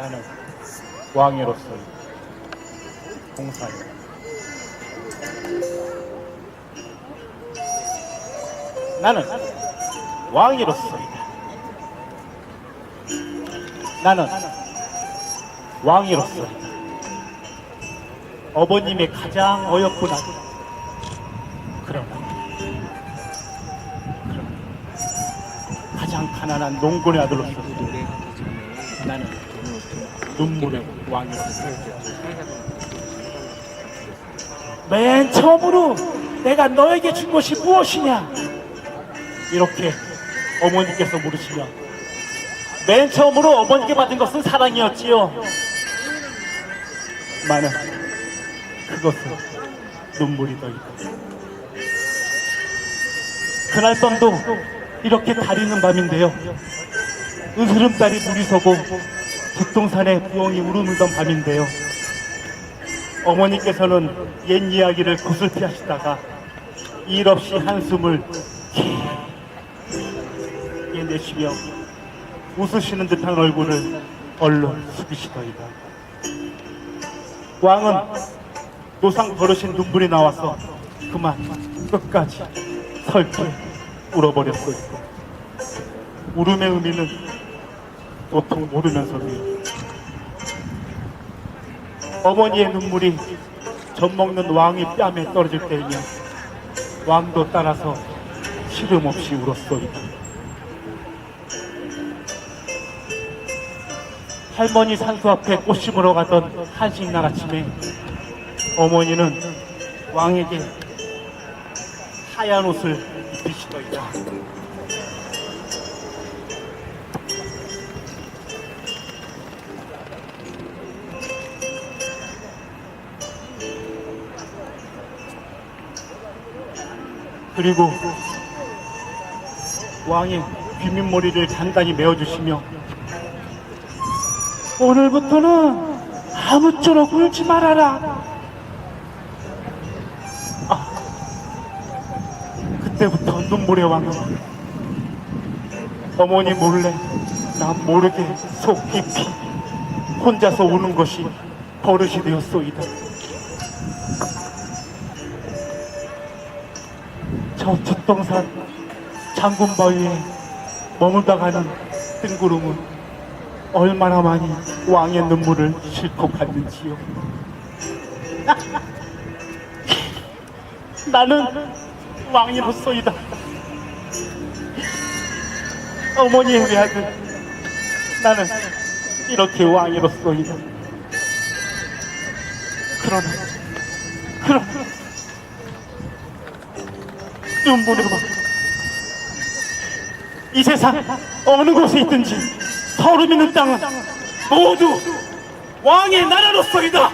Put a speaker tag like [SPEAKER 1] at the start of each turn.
[SPEAKER 1] 나는 왕이로서 공사해. 나는 왕이로서이다. 나는 왕이로서이다. 어머님의 가장 어여쁜 아들. 그러나 가장 가난한 농군의 아들로서 나는 눈물의 왕이로서 맨 처음으로 내가 너에게 준 것이 무엇이냐? 이렇게 어머니께서 물으시며 맨 처음으로 어머니께 받은 것은 사랑이었지요. 많은 그것은 눈물이 더이다. 그날 밤도 이렇게 달이는 밤인데요. 으스름달이 물이 서고 북동산에 부엉이 우르물던 밤인데요. 어머니께서는 옛 이야기를 구슬피 하시다가 일 없이 한숨을 깊게 내쉬며 웃으시는 듯한 얼굴을 얼른 숙이시더이다. 왕은 노상 버르신 눈물이 나와서 그만 끝까지 설게 울어버렸어요. 울음의 의미는 도통 모르면서도요. 어머니의 눈물이 젖 먹는 왕의 뺨에 떨어질 때이면 왕도 따라서 시름 없이 울었소이다. 할머니 산수 앞에 꽃 심으러 가던 한식날 아침에 어머니는 왕에게 하얀 옷을 입히시더이다. 그리고 왕이 귀밑머리를 단단히 메어주시며 오늘부터는 아무쪼록 울지 말아라. 아, 그때부터 눈물의 왕은 어머니 몰래 나 모르게 속 깊이 혼자서 우는 것이 버릇이 되었소이다. 저 뒷동산 장군바위에 머물다 가는 뜬구름은 얼마나 많이 왕의 눈물을 싣고 갔는지요. 나는 왕이로소이다. 어머니의 외아들, 나는 이렇게 왕이로소이다. 그러나, 그러나, 눈물을 봐. 이 세상 어느 곳에 있든지 서름 있는 땅은 모두 왕의 나라로서이다.